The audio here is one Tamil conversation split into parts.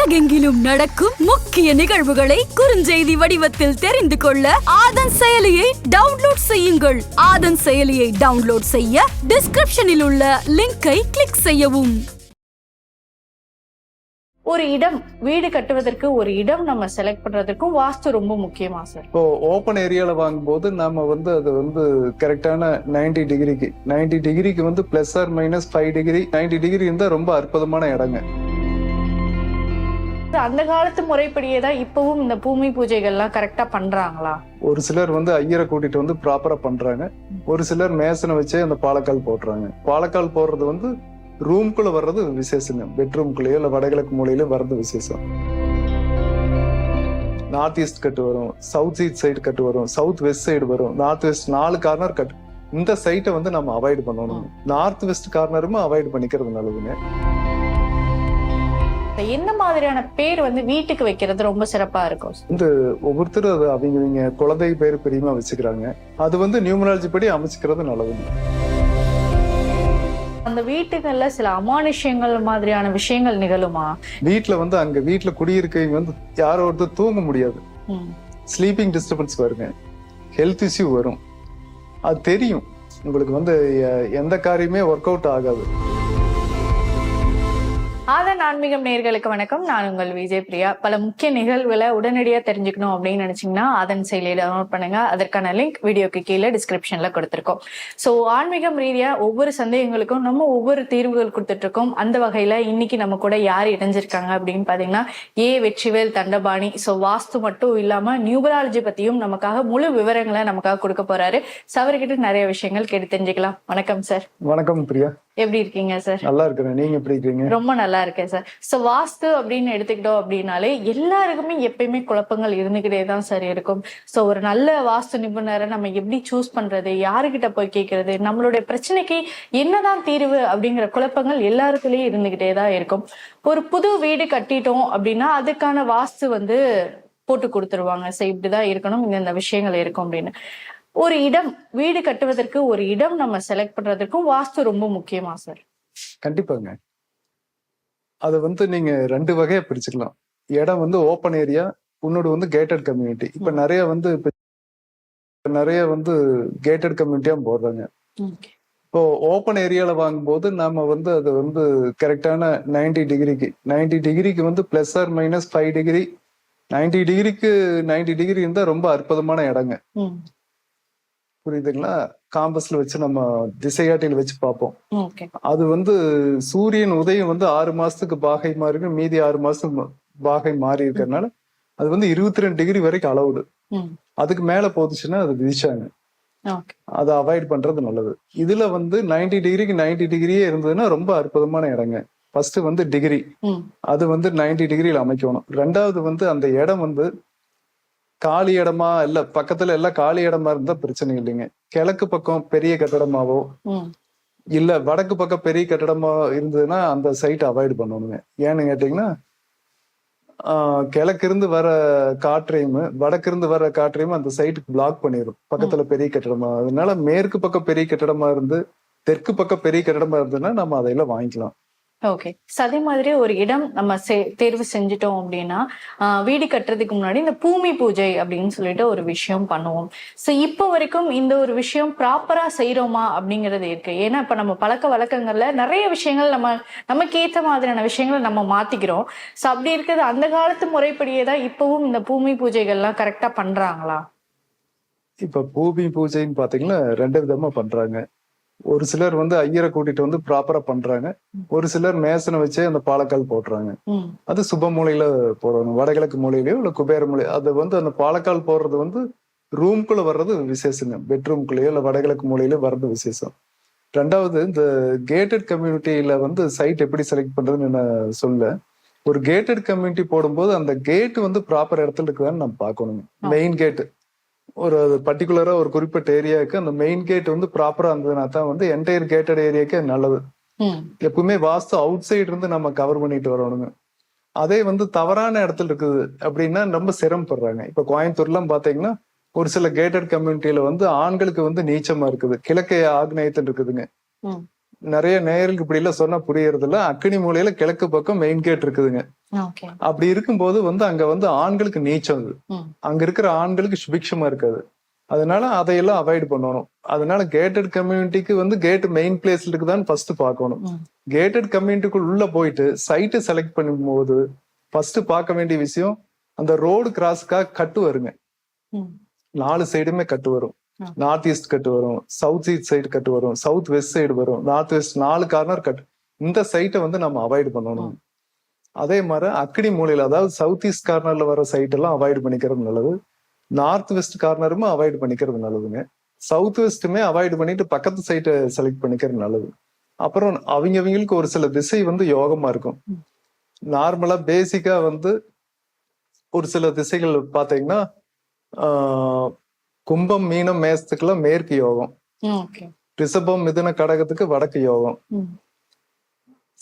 உலகெங்கிலும் நடக்கும் முக்கிய நிகழ்வுகளை குறுஞ்செய்தி வடிவத்தில் தெரிந்து கொள்ள ஆதன் செயலியை டவுன்லோட் செய்யுங்கள். ஆதன் செயலியை டவுன்லோட் செய்ய டிஸ்கிரிப்ஷனில் உள்ள லிங்கை கிளிக் செய்யவும். ஒரு இடம் வீடு கட்டுவதற்கு ஒரு இடம் நம்ம செலக்ட் பண்றதுக்கும் வாஸ்து ரொம்ப முக்கியமா சார் இப்போ ஓப்பன் ஏரியால வாங்கும்போது நம்ம வந்து அது வந்து கரெக்டான 90 டிகிரிக்கு 90 டிகிரிக்கு வந்து plus or minus five degree 90 degree இருந்தா ரொம்ப அற்புதமான இடங்க. அந்த காலத்து முறைப்படியே தான் இப்பவும் இந்த பூமி பூஜைகள்லாம் கரெக்டா பண்றாங்களா? ஒரு சிலர் வந்து ஐயரை கூட்டிட்டு வந்து ப்ராப்பரா பண்றாங்க. ஒரு சிலர் மேசனை வச்சே அந்த பாலக்கால் போடுறாங்க பாலக்கால் போடுறது வந்து ரூம்குள்ள வர்றது விசேஷங்க. பெட்ரூம்குள்ளேயோ இல்ல வடகிழக்கு மூலையிலோ வர்றது விசேஷம். நார்த் ஈஸ்ட் கட்டு வரும். சவுத் ஈஸ்ட் சைடு கட்டு வரும். சவுத் வெஸ்ட் சைடு வரும். நார்த் வெஸ்ட் நாலு கார்னர் கட்டு. இந்த சைட்டை வந்து நம்ம அவாய்ட் பண்ணணும். நார்த் வெஸ்ட் கார்னருமே அவாய்ட் பண்ணிக்கிறது நல்லதுங்க. என்ன மாதிரியான பேர் வந்து வீட்டுக்கு வைக்கிறது ரொம்ப சிறப்பா இருக்கும்? sir? ஒவ்வொருத்தரும் அது அவங்க இவங்க குழந்தை பேர் பிரியமா வச்சுக்கிறாங்க. அது வந்து நியூமராலஜி படி அமைச்சுக்கிறது நல்லதுங்க. அந்த வீட்டுகள்ல சில அமானுஷ்யங்கள் மாதிரியான விஷயங்கள் நிகழுமா? வீட்ல வந்து அங்க வீட்ல குடியிருக்கவங்க வந்து யாரோ ஒருத்தர் தூங்க முடியாது. ஸ்லீப்பிங் டிஸ்டர்பன்ஸ் வருங்க. ஹெல்த் இஷ்யூ வரும். அது தெரியும். உங்களுக்கு வந்து எந்த காரியமே ஒர்க் அவுட் ஆகாது. ஆன்மீகம் நேயர்களுக்கு வணக்கம். நான் உங்கள் விஜய் பிரியா. பல முக்கிய நிகழ்வுகளை உடனடியா தெரிஞ்சுக்கணும் அப்படின்னு நினைச்சீங்கன்னா அதன் செயலியை டவுன்லோட் பண்ணுங்க. அதற்கான லிங்க் வீடியோக்கு கீழே டிஸ்கிரிப்ஷன்ல கொடுத்திருக்கோம். சோ ஆன்மீகம் ரீதியா ஒவ்வொரு சந்தேகங்களுக்கும் நம்ம ஒவ்வொரு தீர்வுகள் கொடுத்துட்டு இருக்கோம் அந்த வகையில இன்னைக்கு நம்ம கூட யார் இணைஞ்சிருக்காங்க அப்படின்னு பாத்தீங்கன்னா ஏ வெற்றிவேல் தண்டபாணி. சோ வாஸ்து மட்டும் இல்லாம நியூபராலஜி பத்தியும் நமக்காக முழு விவரங்களை நமக்காக கொடுக்க போறாரு. அவர்கிட்ட நிறைய விஷயங்கள் கேட்டு தெரிஞ்சுக்கலாம். வணக்கம் சார் வணக்கம் பிரியா. எப்படி இருக்கீங்க சார் நல்லா இருக்கிறேன். நீங்க எப்படி இருக்கீங்க? ரொம்ப நல்லா இருக்கேன். சார் ஸோ வாஸ்து அப்படின்னு எடுத்துக்கிட்டோம் அப்படின்னாலே எல்லாருக்குமே எப்பயுமே குழப்பங்கள் இருந்துகிட்டே தான் சார் இருக்கும். ஸோ ஒரு நல்ல வாஸ்து நிபுணரை நம்ம எப்படி சூஸ் பண்றது யாருக்கிட்ட போய் கேட்கறது நம்மளுடைய பிரச்சனைக்கு என்னதான் தீர்வு அப்படிங்கிற குழப்பங்கள் எல்லாருக்குள்ளேயும் இருந்துகிட்டே தான் இருக்கும். ஒரு புது வீடு கட்டிட்டோம் அப்படின்னா அதுக்கான வாஸ்து வந்து போட்டு கொடுத்துருவாங்க. சார் இப்படிதான் இருக்கணும் இந்த இந்த விஷயங்கள் இருக்கும் அப்படின்னு. ஒரு இடம் வீடு கட்டுவதற்கு ஒரு இடம் நம்ம செலக்ட் பண்றதுக்கும் வாஸ்து ரொம்ப முக்கியமா சார் கண்டிப்பாங்க. அது வந்து நீங்க ரெண்டு வகையா பிரிச்சுக்கலாம். இடம் வந்து ஓப்பன் ஏரியா உன்னோட வந்து கேட்டட் கம்யூனிட்டி இப்ப நிறைய வந்து நிறைய வந்து கேட்டட் கம்யூனிட்டியா போடுறாங்க. இப்போ ஓப்பன் ஏரியால வாங்கும்போது நாம வந்து அது வந்து கரெக்டான 90 டிகிரிக்கு 90 டிகிரிக்கு வந்து plus or minus five degree 90 டிகிரிக்கு 90 டிகிரி இருந்தா ரொம்ப அற்புதமான இடங்க. புரியுதுங்களா? காம்பஸ்ல வச்சு நம்ம திசையாட்டியில் வச்சு பார்ப்போம். அது வந்து சூரியன் உதயம் வந்து ஆறு மாசத்துக்கு பாகை மாறி மீதி ஆறு மாசத்துக்கு பாகை மாறி இருக்கறனால அது வந்து இருபத்தி ரெண்டு டிகிரி வரைக்கும் அளவுடு அதுக்கு மேல போச்சுன்னா அது விதிச்சாங்க அதை அவாய்ட் பண்றது நல்லது. இதுல வந்து 90 டிகிரிக்கு 90 டிகிரியே இருந்ததுன்னா ரொம்ப அற்புதமான இடங்க. ஃபர்ஸ்ட் வந்து டிகிரி. அது வந்து 90 டிகிரியில் அமைக்கணும். ரெண்டாவது வந்து அந்த இடம் வந்து காலி இடமா இல்ல பக்கத்துல எல்லாம் காலி இடமா இருந்தா பிரச்சனை இல்லைங்க. கிழக்கு பக்கம் பெரிய கட்டடமாவோ இல்ல வடக்கு பக்கம் பெரிய கட்டடமா இருந்ததுன்னா அந்த சைட் அவாய்ட் பண்ணணுங்க. ஏன்னு கேட்டீங்கன்னா ஆஹ் கிழக்கு இருந்து வர காற்றையும் வடக்கு இருந்து வர காற்றையும் அந்த சைட்டுக்கு பிளாக் பண்ணிடும் பக்கத்துல பெரிய கட்டடமா. அதனால மேற்கு பக்கம் பெரிய கட்டடமா இருந்து தெற்கு பக்கம் பெரிய கட்டடமா இருந்ததுன்னா நம்ம அதையெல்லாம் வாங்கிக்கலாம். ஓகே அதே மாதிரி ஒரு இடம் நம்ம தேர்வு செஞ்சுட்டோம் அப்படின்னா வீடு கட்டுறதுக்கு முன்னாடி இந்த பூமி பூஜை அப்படின்னு சொல்லிட்டு ஒரு விஷயம் பண்ணுவோம். ஸோ இப்போ வரைக்கும் இந்த ஒரு விஷயம் ப்ராப்பரா செய்யறோமா அப்படிங்கிறது இருக்கு. ஏன்னா இப்ப நம்ம பழக்க வழக்கங்கள்ல நிறைய விஷயங்கள் நம்ம நமக்கு ஏத்த மாதிரியான விஷயங்களை நம்ம மாத்திக்கிறோம். ஸோ அப்படி இருக்கிறது அந்த காலத்து முறைப்படியே தான் இப்பவும் இந்த பூமி பூஜைகள்லாம் கரெக்டா பண்றாங்களா? இப்ப பூமி பூஜைன்னு பாத்தீங்கன்னா ரெண்டு விதமா பண்றாங்க. ஒரு சிலர் வந்து ஐயரை கூட்டிட்டு வந்து ப்ராப்பரா பண்றாங்க. ஒரு சிலர் மேசனை வச்சே அந்த பாலக்கால் போடுறாங்க அது சுப மூலையில போடணும். வடகிழக்கு மூலையிலயோ இல்ல குபேர மூலை அது வந்து அந்த பாலக்கால் போடுறது வந்து ரூம்குள்ள வர்றது விசேஷங்க. பெட்ரூம்குள்ளேயோ இல்ல வடகிழக்கு மூலையிலோ வர்றது விசேஷம். ரெண்டாவது இந்த கேட்டட் கம்யூனிட்டியில வந்து சைட் எப்படி செலக்ட் பண்றதுன்னு நான் சொல்ல ஒரு கேட்டட் கம்யூனிட்டி போடும்போது அந்த கேட் வந்து ப்ராப்பர் இடத்துல இருக்குதான்னு நம்ம பார்க்கணுங்க. மெயின் கேட் ஒரு பர்டிகுலரா ஒரு குறிப்பிட்ட ஏரியாவுக்கு அந்த மெயின் கேட் வந்து ப்ராப்பரா இருந்ததுன்னா தான் வந்து என்டையர் கேட்டட் ஏரியாக்கு நல்லது. எப்பவுமே வாஸ்து அவுட் சைடு இருந்து நம்ம கவர் பண்ணிட்டு வரணுங்க. அதே வந்து தவறான இடத்துல இருக்குது அப்படின்னா ரொம்ப சிரமப்படுறாங்க. இப்ப கோயம்புத்தூர்லாம் பாத்தீங்கன்னா ஒரு சில கேட்டட் கம்யூனிட்டியில வந்து ஆண்களுக்கு வந்து நீச்சமா இருக்குது. கிழக்கே ஆக்னேயத்தில் இருக்குதுங்க. நிறைய நேயர்களுக்கு இப்படி எல்லாம் சொன்னா புரியறது இல்ல அக்கினி மூலையில கிழக்கு பக்கம் மெயின் கேட் இருக்குதுங்க அப்படி இருக்கும்போது வந்து அங்க வந்து ஆண்களுக்கு நீச்சம் அது. அங்க இருக்கிற ஆண்களுக்கு சுபிக்ஷமா இருக்காது அதனால அதையெல்லாம் அவாய்ட் பண்ணணும் அதனால கேட்டட் கம்யூனிட்டிக்கு வந்து கேட் மெயின் பிளேஸ்ல இருக்குதான்னு ஃபர்ஸ்ட் பார்க்கணும். கேட்டட் கம்யூனிட்டிக்குள் உள்ள போயிட்டு சைட்டை செலக்ட் பண்ணும்போது ஃபர்ஸ்ட் பார்க்க வேண்டிய விஷயம் அந்த ரோடு கிராஸ்க்காக கட்டு வருங்க. நாலு சைடுமே கட்டு வரும். நார்த் ஈஸ்ட் கட்டு வரும் சவுத் ஈஸ்ட் சைடு கட்டு வரும் சவுத் வெஸ்ட் சைடு வரும். நார்த் வெஸ்ட் நாலு கார்னர் கட்டு. இந்த சைட்டை வந்து நம்ம அவாய்ட் பண்ணணும். அதே மாதிரி அக்கடி மூலையில அதாவது சவுத் ஈஸ்ட் கார்னர்ல வர சைட் எல்லாம் அவாய்ட் பண்ணிக்கிறது நல்லது. நார்த் வெஸ்ட் கார்னருமே அவாய்ட் பண்ணிக்கிறது நல்லதுங்க. சவுத் வெஸ்ட்டுமே அவாய்ட் பண்ணிட்டு பக்கத்து சைட்டை செலக்ட் பண்ணிக்கிறது நல்லது. அப்புறம் அவங்க அவங்களுக்கு ஒரு சில திசை வந்து யோகமா இருக்கும். நார்மலா பேசிக்கா வந்து ஒரு சில திசைகள் பாத்தீங்கன்னா ஆஹ், கும்பம் மீனம் மேசத்துக்குலாம் மேற்கு யோகம். ரிஷபம் மிதுன கடகத்துக்கு வடக்கு யோகம்.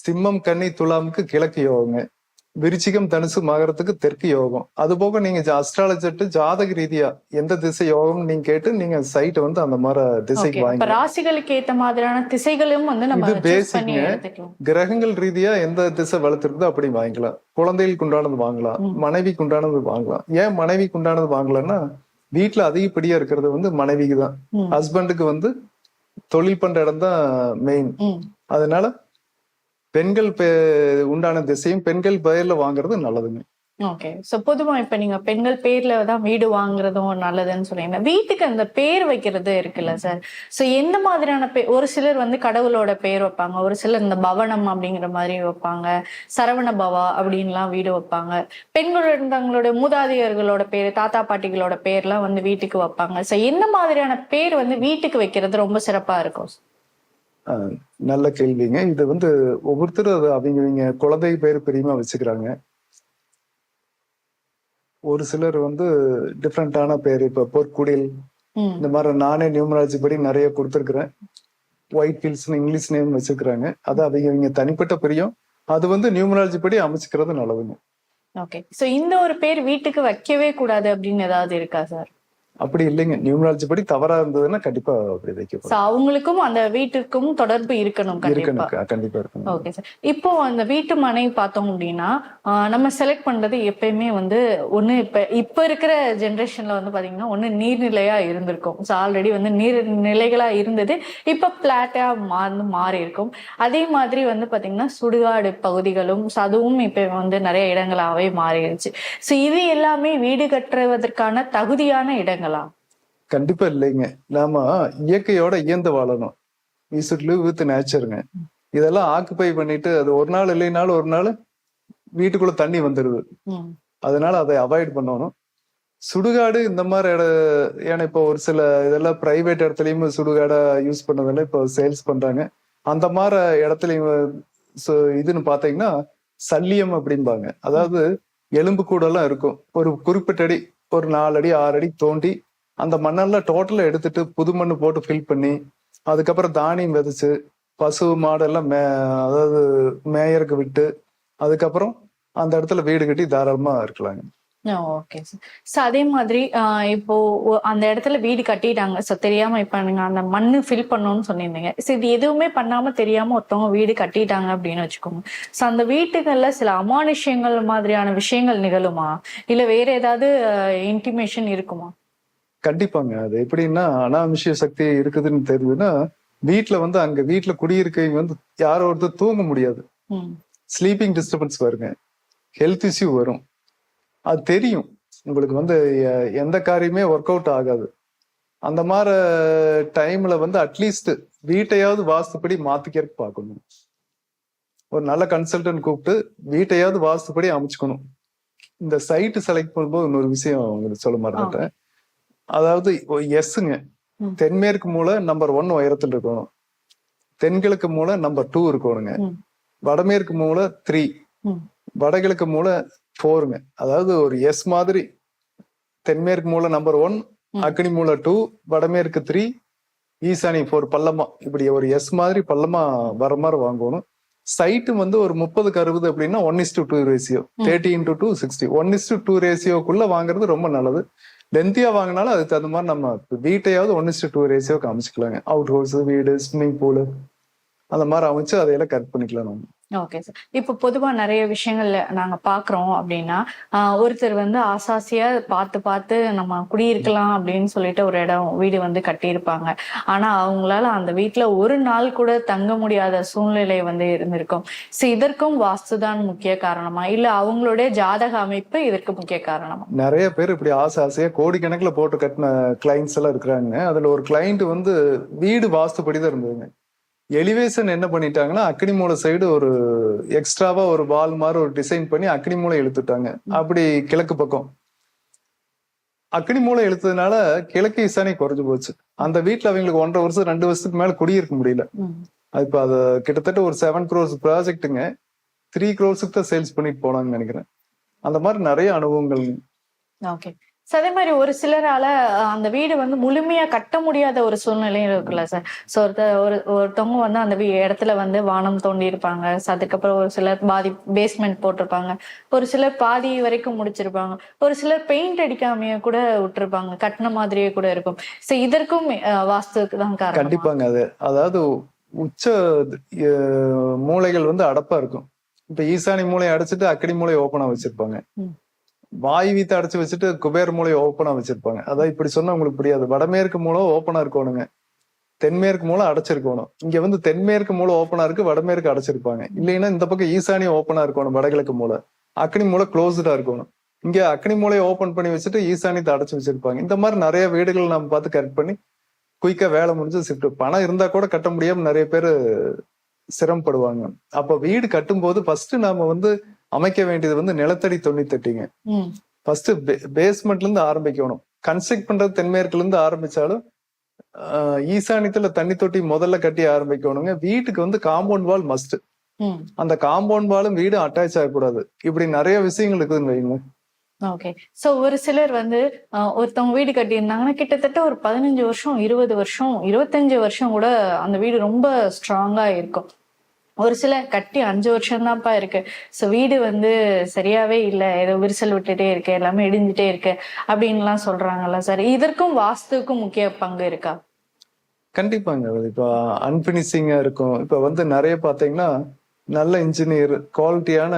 சிம்மம் கன்னி துலாமுக்கு கிழக்கு யோகங்க. விருச்சிகம் தனுசு மகரத்துக்கு தெற்கு யோகம். அது போக நீங்க அஸ்ட்ராலஜர்ட்டு ஜாதக ரீதியா எந்த திசை யோகம் நீங்க கேட்டு நீங்க சைட்டை வந்து அந்த மாதிரி திசைக்கு வாங்கி ராசிகளுக்கு ஏத்த மாதிரியான திசைகளும் வந்து நம்ம இது. எடுத்துக்கலாம். கிரகங்கள் ரீதியா எந்த திசை வளர்த்துருக்குதோ அப்படி வாங்கிக்கலாம். குழந்தைகளுக்கு உண்டானது வாங்கலாம். மனைவிக்கு உண்டானது வாங்கலாம். ஏன் மனைவிக்கு உண்டானது வாங்கலாம்னா வீட்டுல அதிகப்படியா இருக்கிறது வந்து மனைவிக்கு தான். ஹஸ்பண்டுக்கு வந்து தொழில் பண்ற இடம் தான் மெயின். அதனால பெண்கள் உண்டான திசையும் பெண்கள் பெயர்ல வாங்குறது நல்லதுங்க ஓகே ஸோ பொதுவாக இப்போ நீங்கள் பெண்கள் பேரில் தான் வீடு வாங்குறதும் நல்லதுன்னு சொல்லிங்க வீட்டுக்கு அந்த பேர் வைக்கிறது இருக்குல்ல சார் ஸோ எந்த மாதிரியான பே ஒரு சிலர் வந்து கடவுளோட பேர் வைப்பாங்க. ஒரு சிலர் இந்த பவனம் அப்படிங்கிற மாதிரி வைப்பாங்க. சரவண பவா அப்படின்லாம் வீடு வைப்பாங்க. பெண்கள் இருந்தவங்களோட மூதாதையர்களோட பேர் தாத்தா பாட்டிகளோட பேர்லாம் வந்து வீட்டுக்கு வைப்பாங்க. ஸோ எந்த மாதிரியான பேர் வந்து வீட்டுக்கு வைக்கிறது ரொம்ப சிறப்பாக இருக்கும்? நல்ல கேள்விங்க. இது வந்து ஒவ்வொருத்தரும் அவங்க அவங்க குழந்தை பேர் பெரியமா வச்சுக்கிறாங்க. ஒரு சிலர் வந்து டிஃப்ரெண்டான பேர் இப்ப பொற்குடில் இந்த மாதிரி நானே நியூமராஜி படி நிறைய கொடுத்துருக்குறேன். ஒயிட் ஹில்ஸ்னு இங்கிலீஷ் நேம் வச்சிருக்கிறாங்க. அது அவங்க அவங்க தனிப்பட்ட பிரியம். அது வந்து நியூமராலஜி படி அமைச்சுக்கிறது நல்லதுங்க. ஓகே சோ இந்த ஒரு பேர் வீட்டுக்கு வைக்கவே கூடாது அப்படின்னு ஏதாவது இருக்கா சார் அப்படி இல்லைங்க. நியூமராலஜி படி தவறா இருந்ததுன்னா கண்டிப்பா அப்படி சோ வைக்கப்படும் அவங்களுக்கும் அந்த வீட்டிற்கும் தொடர்பு இருக்கணும் கண்டிப்பா. இருக்கணும். கண்டிப்பா இருக்கணும். ஓகே சார் இப்போ அந்த வீட்டு மனை பார்த்தோம் அப்படின்னா நம்ம செலக்ட் பண்றது எப்பயுமே வந்து ஒண்ணு இப்ப இப்ப இருக்கிற ஜென்ரேஷன்ல வந்து பாத்தீங்கன்னா ஒண்ணு நீர்நிலையா இருந்திருக்கும். ஸோ ஆல்ரெடி வந்து நீர் நிலைகளா இருந்தது. இப்ப பிளாட்டா மாறி மாறி இருக்கும். அதே மாதிரி வந்து பாத்தீங்கன்னா சுடுகாடு பகுதிகளும் அதுவும் இப்ப வந்து நிறைய இடங்களாவே மாறிடுச்சு. ஸோ இது எல்லாமே வீடு கட்டுவதற்கான தகுதியான இடங்களா. கண்டிப்பா இல்லைங்க. நாம இயற்கையோட இயந்து வாழணும். வி சுட் லிவ் வித் நேச்சருங்க இதெல்லாம் ஆக்குப்பை பண்ணிட்டு அது ஒரு நாள் இல்லைனாலும் ஒரு நாள் வீட்டுக்குள்ள தண்ணி வந்துடுது அதனால அதை அவாய்ட் பண்ணணும். சுடுகாடு இந்த மாதிரி இட ஏன்னா இப்போ ஒரு சில இதெல்லாம் பிரைவேட் இடத்துலயும் சுடுகாடை யூஸ் பண்ணதெல்லாம் இப்போ சேல்ஸ் பண்றாங்க. அந்த மாதிரி இடத்துலயும் சு- இதுன்னு பாத்தீங்கன்னா சல்லியம் அப்படிம்பாங்க. அதாவது எலும்பு கூடெல்லாம் இருக்கும். ஒரு குறிப்பிட்ட அடி ஒரு நாலு அடி ஆறு அடி தோண்டி அந்த மண்ணெல்லாம் டோட்டலா எடுத்துட்டு புது மண்ணு போட்டு ஃபில் பண்ணி அதுக்கப்புறம் தானியம் விதைச்சு பசு மாடெல்லாம் மே அதாவது மேயருக்கு விட்டு அதுக்கப்புறம் அந்த இடத்துல வீடு கட்டி தாராளமா இருக்கலாங்க ஓகே சார் ஸோ அதே மாதிரி இப்போ அந்த இடத்துல வீடு கட்டிட்டாங்க. ஸோ தெரியாம இப்ப நீங்க அந்த மண்ணு ஃபில் பண்ணணும்னு சொல்லியிருந்தீங்க ஸோ இது எதுவுமே பண்ணாம தெரியாம ஒருத்தவங்க வீடு கட்டிட்டாங்க அப்படின்னு வச்சுக்கோங்க. ஸோ அந்த வீட்டுகள்ல சில அமானுஷ்யங்கள் மாதிரியான விஷயங்கள் நிகழுமா? இல்ல வேற ஏதாவது இன்டிமேஷன் இருக்குமா? கண்டிப்பாங்க. அது எப்படின்னா அனாமிஷிய சக்தி இருக்குதுன்னு தெரியுதுன்னா வீட்டுல வந்து அங்க வீட்டுல குடியிருக்கவங்க வந்து யாரோ ஒருத்தர் தூங்க முடியாது. ம். ஸ்லீப்பிங் டிஸ்டர்பன்ஸ் வருங்க. ஹெல்த் இஷ்யூ வரும். அது தெரியும். உங்களுக்கு வந்து எந்த காரியமே ஒர்க் அவுட் ஆகாது. அந்த மாதிரி டைம்ல வந்து அட்லீஸ்ட் வீட்டையாவது வாஸ்துப்படி மாத்திக்கிறதுக்கு பார்க்கணும். ஒரு நல்ல கன்சல்டன்ட் கூப்பிட்டு வீட்டையாவது வாஸ்துப்படி அமைச்சுக்கணும். இந்த சைட்டு செலக்ட் பண்ணும்போது இன்னொரு விஷயம் உங்களுக்கு சொல்ல மாட்டேன் அதாவது எஸ்ஸுங்க ம். தென்மேற்கு மூலை நம்பர் ஒன் உயரத்தில் இருக்கணும். தென்கிழக்கு மூலை நம்பர் டூ இருக்கணுங்க. வடமேற்கு மூலை த்ரீ. வடகிழக்கு மூலை ஃபோருங்க அதாவது ஒரு எஸ் மாதிரி தென்மேற்கு மூலை நம்பர் ஒன். அக்னி மூலை டூ வடமேற்கு த்ரீ ஈசானி ஃபோர் பள்ளமா. இப்படி ஒரு எஸ் மாதிரி பள்ளமா வர மாதிரி வாங்கணும். சைட்டு வந்து ஒரு முப்பதுக்கு அறுபது அப்படின்னா one is to two ratio thirty into two sixty one is to two ரேசியோக்குள்ள வாங்குறது ரொம்ப நல்லது. லென்த்தியா வாங்கினாலும் அதுக்கு தகுந்த மாதிரி நம்ம வீட்டையாவது ஒன் இஸ் டு டூ ரேசியோக்கு அமைச்சுக்கலாங்க. அவுட் ஹவுஸ் வீடு ஸ்விம்மிங் பூலு அந்த மாதிரி அமைச்சு அதையெல்லாம் கட் பண்ணிக்கலாம் நம்ம. ஓகே சார் இப்போ பொதுவாக நிறைய விஷயங்கள்ல நாங்கள் பார்க்குறோம் அப்படின்னா ஒருத்தர் வந்து ஆசாசியாக பார்த்து பார்த்து நம்ம குடியிருக்கலாம் அப்படின்னு சொல்லிட்டு ஒரு இடம் வீடு வந்து கட்டியிருப்பாங்க. ஆனால் அவங்களால அந்த வீட்டில் ஒரு நாள் கூட தங்க முடியாத சூழ்நிலை வந்து இருந்திருக்கும். ஸோ இதற்கும் வாஸ்து தான் முக்கிய காரணமா? இல்லை அவங்களுடைய ஜாதக அமைப்பு இதற்கு முக்கிய காரணமா? நிறைய பேர் இப்படி ஆசை கோடிக்கணக்கில் போட்டு கட்டின கிளைண்ட்ஸ் எல்லாம் இருக்கிறாங்க. அதில் ஒரு கிளைண்ட் வந்து வீடு வாஸ்துப்படி தான் இருந்ததுங்க. எலிவேஷன் என்ன பண்ணிட்டாங்கன்னா அக்னி மூலை சைடு ஒரு எக்ஸ்ட்ராவா ஒரு வால் மாதிரி ஒரு டிசைன் பண்ணி அக்னி மூலை இழுத்துட்டாங்க அப்படி கிழக்கு பக்கம். அக்னி மூலை இழுத்ததுனால கிழக்கு ஈசானி குறைஞ்சு போச்சு. அந்த வீட்டுல அவங்களுக்கு ஒன்றரை வருஷம் ரெண்டு வருஷத்துக்கு மேல குடியிருக்க முடியல. அது இப்ப அது கிட்டத்தட்ட ஒரு செவன் க்ரோர்ஸ் ப்ராஜெக்ட்டுங்க த்ரீ க்ரோர்ஸுக்கு தான் சேல்ஸ் பண்ணிட்டு போனாங்கன்னு நினைக்கிறேன். அந்த மாதிரி நிறைய அனுபவங்கள். ஓகே ஸோ அதே மாதிரி ஒரு சிலரால அந்த வீடு வந்து முழுமையா கட்ட முடியாத ஒரு சூழ்நிலையும் இருக்குல்ல சார். ஸோ ஒருத்தர் ஒரு ஒருத்தவங்க வந்து அந்த இடத்துல வந்து வானம் தோண்டி இருப்பாங்க. அதுக்கப்புறம் ஒரு சிலர் பாதி பேஸ்மெண்ட் போட்டிருப்பாங்க. ஒரு சிலர் பாதி வரைக்கும் முடிச்சிருப்பாங்க. ஒரு சிலர் பெயிண்ட் அடிக்காமையே கூட விட்டுருப்பாங்க. கட்டின மாதிரியே கூட இருக்கும். ஸோ இதற்கும் வாஸ்துக்கு தான் காரணம்? கண்டிப்பாங்க. அது அதாவது உச்ச மூளைகள் வந்து அடப்பா இருக்கும். இப்ப ஈசானி மூளையை அடைச்சிட்டு அக்கடி மூளையை ஓப்பனா வச்சிருப்பாங்க. வாய் வீத்தை அடைச்சு வச்சுட்டு குபேர் மூலையை ஓப்பனா வச்சிருப்பாங்க. அதான் இப்படி சொன்னா உங்களுக்கு புரியாது. வடமேற்கு மூலம் ஓப்பனா இருக்கணுங்க. தென்மேற்கு மூலம் அடைச்சிருக்கணும். இங்க வந்து தென்மேற்கு மூலம் ஓப்பனா இருக்கு வடமேற்கு அடைச்சிருப்பாங்க. இல்லைன்னா இந்த பக்கம் ஈசானியம் ஓப்பனா இருக்கணும் வடகிழக்கு மூலம் அக்னி மூலம் க்ளோஸ்டா இருக்கணும். இங்க அக்னி மூலையை ஓப்பன் பண்ணி வச்சுட்டு ஈசானியத்தை அடைச்சு வச்சிருப்பாங்க. இந்த மாதிரி நிறைய வீடுகள் நம்ம பார்த்து கரெக்ட் பண்ணி குயிக்கா வேலை முடிஞ்சு ஷிஃப்ட் பணம் இருந்தா கூட கட்ட முடியாம நிறைய பேர் சிரமப்படுவாங்க. அப்ப வீடு கட்டும்போது ஃபர்ஸ்ட் நாம வந்து அமைக்க வேண்டியது வந்து நிலத்தடி தொண்ணூத்தெட்டுங்க ஃபர்ஸ்ட் பேஸ்மெண்ட்ல இருந்து ஆரம்பிக்கணும். கன்ஸ்ட்ரக்ட் பண்றது தென்மேற்குல இருந்து ஆரம்பிச்சாலும் ஈசானியத்துல தண்ணி தொட்டி முதல்ல கட்டி ஆரம்பிக்கணுங்க. வீட்டுக்கு வந்து காம்பவுண்ட் வால் மஸ்ட் அந்த காம்பவுண்ட் வாலும் வீடு அட்டாச் ஆகக்கூடாது. இப்படி நிறைய விஷயங்கள் இருக்குதுன்னு வைங்க. ஓகே. சோ ஒரு சிலர் வந்து ஒருத்தவங்க வீடு கட்டியிருந்தாங்கன்னா கிட்டத்தட்ட ஒரு பதினஞ்சு வருஷம் இருபது வருஷம் இருபத்தஞ்சு வருஷம் கூட அந்த வீடு ரொம்ப ஸ்ட்ராங்கா இருக்கும். ஒரு சிலர் கட்டி அஞ்சு வருஷம்தான்ப்பா இருக்கு. ஸோ வீடு வந்து சரியாவே இல்லை. ஏதோ விரிசல் விட்டுட்டே இருக்கு. எல்லாமே இடிஞ்சிட்டே இருக்கு. அப்படின்லாம் சொல்றாங்கல்ல சார் இதற்கும் வாஸ்துக்கும் முக்கிய பங்கு இருக்கா? கண்டிப்பாங்க. இப்போ அன்பினிஷிங்கா இருக்கும். இப்போ வந்து நிறைய பார்த்தீங்கன்னா நல்ல இன்ஜினியர் குவாலிட்டியான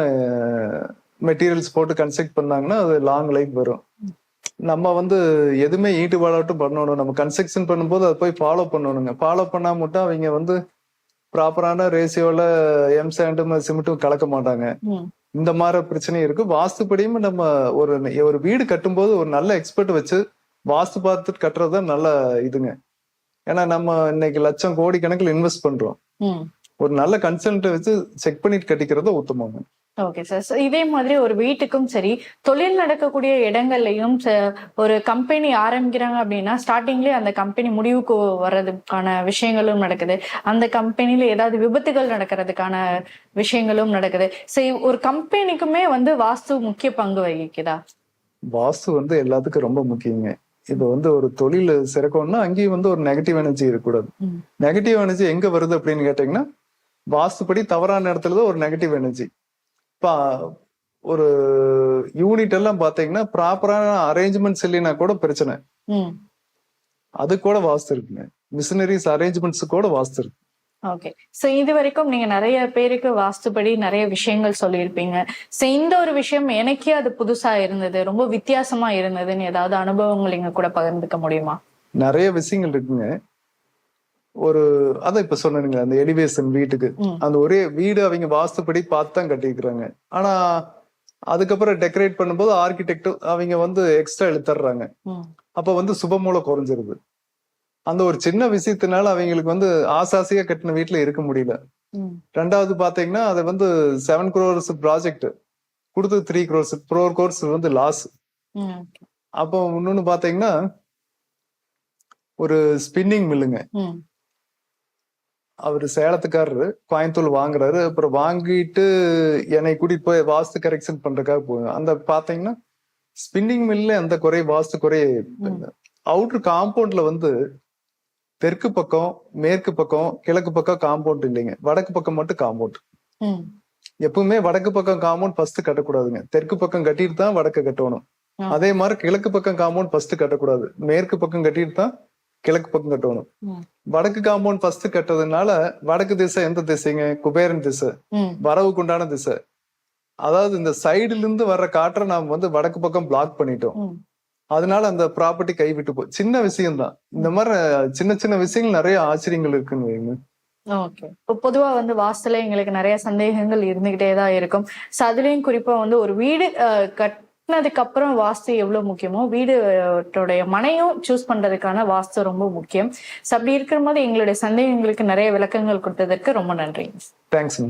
மெட்டீரியல்ஸ் போட்டு கன்ஸ்ட்ரக்ட் பண்ணாங்கன்னா அது லாங் லைஃப் வரும். நம்ம வந்து எதுவுமே ஈடுபாடாட்டும் பண்ணணும். நம்ம கன்ஸ்ட்ரக்ஷன் பண்ணும்போது அதை போய் ஃபாலோ பண்ணணுங்க. ஃபாலோ பண்ணா மட்டும் அவங்க வந்து ப்ராப்பரான ரேஷியோல எம் சாண்டும் சிமெண்ட்டும் கலக்க மாட்டாங்க. இந்த மாதிரி பிரச்சனையும் இருக்கு. வாஸ்துப்படியும் நம்ம ஒரு ஒரு வீடு கட்டும்போது ஒரு நல்ல எக்ஸ்பர்ட் வச்சு வாஸ்து பார்த்துட்டு கட்டுறது தான் நல்ல இதுங்க. ஏன்னா நம்ம இன்னைக்கு லட்சம் கோடி கணக்கில் இன்வெஸ்ட் பண்றோம் ஒரு நல்ல கன்சல்ட்டை வச்சு செக் பண்ணிட்டு கட்டிக்கிறது உத்தமங்க. ஓகே சார் இதே மாதிரி ஒரு வீட்டுக்கும் சரி தொழில் நடக்கக்கூடிய இடங்கள்லயும் ச- ஒரு கம்பெனி ஆரம்பிக்கிறாங்க அப்படின்னா ஸ்டார்டிங்லேயே அந்த கம்பெனி முடிவுக்கு வர்றதுக்கான விஷயங்களும் நடக்குது. அந்த கம்பெனில ஏதாவது விபத்துகள் நடக்கிறதுக்கான விஷயங்களும் நடக்குது. சரி ஒரு கம்பெனிக்குமே வந்து வாஸ்து முக்கிய பங்கு வகிக்குதா? வாஸ்து வந்து எல்லாத்துக்கும் ரொம்ப முக்கியங்க. இப்ப வந்து ஒரு தொழில் சிறக்கணும்னா அங்கேயும் வந்து ஒரு நெகட்டிவ் எனர்ஜி இருக்கக்கூடாது. நெகட்டிவ் எனர்ஜி எங்க வருது அப்படின்னு கேட்டீங்கன்னா வாஸ்துப்படி தவறான இடத்துல தான் ஒரு நெகட்டிவ் எனர்ஜி ஒரு யூனிட் எல்லாம் பாத்தீங்கன்னா ப்ராப்பரான அரேஞ்ச்மெண்ட்ஸ் இல்லைன்னா கூட பிரச்சனை. ம். அது கூட வாஸ்து இருக்குங்க. மிஷினரிஸ் அரேஞ்ச்மெண்ட்ஸ் கூட வாஸ்து இருக்கு. ஓகே சோ இது வரைக்கும் நீங்க நிறைய பேருக்கு வாஸ்துபடி நிறைய விஷயங்கள் சொல்லியிருப்பீங்க. சோ இந்த ஒரு விஷயம் எனக்கே அது புதுசா இருந்தது. ரொம்ப வித்தியாசமா இருந்ததுன்னு ஏதாவது அனுபவங்கள் எங்க கூட பகிர்ந்துக்க முடியுமா? நிறைய விஷயங்கள் இருக்குங்க. ஒரு அதான் இப்ப சொன்னீங்க அந்த எலிவேஷன் வீட்டுக்கு. அந்த ஒரே வீடு அவங்க வாஸ்துப்படி பார்த்து தான் கட்டிக்கிறாங்க ஆனா அதுக்கப்புறம் டெக்கரேட் பண்ணும்போது ஆர்கிடெக்ட் அவங்க வந்து எக்ஸ்ட்ரா இழுத்துறாங்க ம். அப்ப வந்து சுபமூலம் குறைஞ்சிருது. அந்த ஒரு சின்ன விஷயத்தினால அவங்களுக்கு வந்து ஆசாசியா கட்டின வீட்டுல இருக்க முடியல. ரெண்டாவது பாத்தீங்கன்னா அது வந்து செவன் குரோர்ஸ் ப்ராஜெக்ட் கொடுத்து த்ரீ குரோர்ஸ் ப்ரோர் கோர்ஸ் வந்து லாஸ் அப்போ இன்னொன்னு பாத்தீங்கன்னா ஒரு ஸ்பின்னிங் மில்லுங்க அவர் சேலத்துக்காரரு கோயம்புத்தூர் வாங்குறாரு. அப்புறம் வாங்கிட்டு என்னை கூட்டிட்டு போய் வாஸ்து கரெக்ஷன் பண்றதுக்காக போவேன் அந்த பாத்தீங்கன்னா ஸ்பின்னிங் மில்ல அந்த குறை வாஸ்து குறை அவுட்ரு காம்பவுண்ட்ல வந்து தெற்கு பக்கம் மேற்கு பக்கம் கிழக்கு பக்கம் காம்பவுண்ட் இல்லைங்க. வடக்கு பக்கம் மட்டும் காம்பவுண்ட் எப்பவுமே வடக்கு பக்கம் காம்பவுண்ட் ஃபர்ஸ்ட் கட்டக்கூடாதுங்க. தெற்கு பக்கம் கட்டிட்டு தான் வடக்கு கட்டணும். அதே மாதிரி கிழக்கு பக்கம் காம்பவுண்ட் ஃபர்ஸ்ட் கட்டக்கூடாது. மேற்கு பக்கம் கட்டிட்டு தான் கிழக்கு பக்கம் கட்டணும். வடக்கு காம்பவுண்ட் ஃபர்ஸ்ட் கட்டுறதுனால வடக்கு திசை எந்த திசைங்க? குபேரன் திசை. ம். வரவுக்கு உண்டான திசை. அதாவது இந்த சைடுல இருந்து வர்ற காற்றை நாம் வந்து வடக்கு பக்கம் பிளாக் பண்ணிட்டோம். அதனால அந்த ப்ராப்பர்ட்டி கைவிட்டு போ சின்ன விஷயம் தான் இந்த மாதிரி சின்ன சின்ன விஷயங்கள் நிறைய ஆச்சரியங்கள் இருக்குன்னு வைங்க ஓகே. இப்போ பொதுவா வந்து வாஸ்துல எங்களுக்கு நிறைய சந்தேகங்கள் இருந்துகிட்டே தான் இருக்கும். ஸோ அதுலயும் குறிப்பா வந்து ஒரு வீடு அஹ், அதுக்கப்புறம் வாஸ்து எவ்வளவு முக்கியமோ வீடுடைய மனையும் சூஸ் பண்றதுக்கான வாஸ்து ரொம்ப முக்கியம். அப்படி இருக்கிற போது எங்களுடைய சந்தேகங்களுக்கு நிறைய விளக்கங்கள் கொடுத்ததற்கு ரொம்ப நன்றி. தேங்க்ஸ்